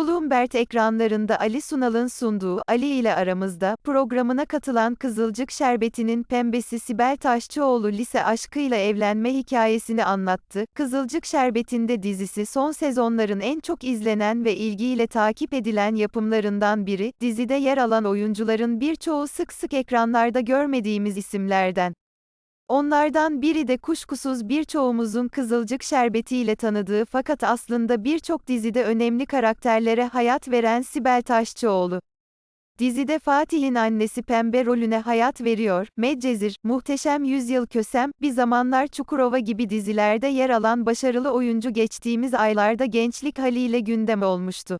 Bloomberg ekranlarında Ali Sunal'ın sunduğu Ali ile Aramızda programına katılan Kızılcık Şerbeti'nin pembesi Sibel Taşçıoğlu lise aşkıyla evlenme hikayesini anlattı. Kızılcık Şerbeti'nde dizisi son sezonların en çok izlenen ve ilgiyle takip edilen yapımlarından biri. Dizide yer alan oyuncuların birçoğu sık sık ekranlarda görmediğimiz isimlerden. Onlardan biri de kuşkusuz birçoğumuzun Kızılcık Şerbeti ile tanıdığı fakat aslında birçok dizide önemli karakterlere hayat veren Sibel Taşçıoğlu. Dizide Fatih'in annesi Pembe rolüne hayat veriyor, Medcezir, Muhteşem Yüzyıl Kösem, Bir Zamanlar Çukurova gibi dizilerde yer alan başarılı oyuncu geçtiğimiz aylarda gençlik haliyle gündem olmuştu.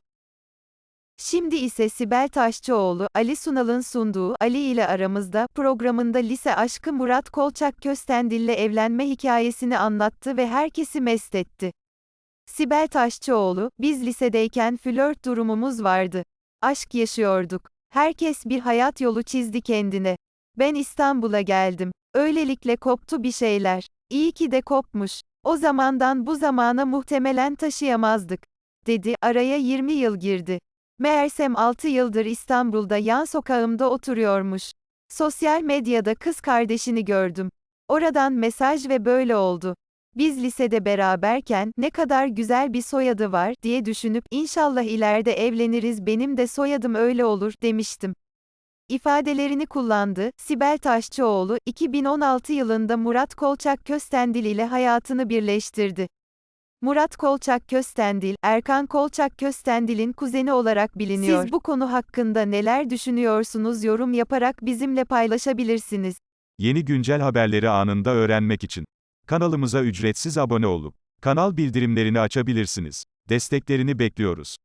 Şimdi ise Sibel Taşçıoğlu, Ali Sunal'ın sunduğu Ali ile Aramızda programında lise aşkı Murat Kolçak Köstendil'le evlenme hikayesini anlattı ve herkesi mest etti. Sibel Taşçıoğlu, biz lisedeyken flört durumumuz vardı. Aşk yaşıyorduk. Herkes bir hayat yolu çizdi kendine. Ben İstanbul'a geldim. Öylelikle koptu bir şeyler. İyi ki de kopmuş. O zamandan bu zamana muhtemelen taşıyamazdık. Dedi, araya 20 yıl girdi. Meğersem 6 yıldır İstanbul'da yan sokağımda oturuyormuş. Sosyal medyada kız kardeşini gördüm. Oradan mesaj ve böyle oldu. Biz lisede beraberken ne kadar güzel bir soyadı var diye düşünüp inşallah ileride evleniriz benim de soyadım öyle olur demiştim. İfadelerini kullandı. Sibel Taşçıoğlu 2016 yılında Murat Kolçak Köstendil ile hayatını birleştirdi. Murat Kolçak Köstendil, Erkan Kolçak Köstendil'in kuzeni olarak biliniyor. Siz bu konu hakkında neler düşünüyorsunuz yorum yaparak bizimle paylaşabilirsiniz. Yeni güncel haberleri anında öğrenmek için kanalımıza ücretsiz abone olup kanal bildirimlerini açabilirsiniz. Desteklerini bekliyoruz.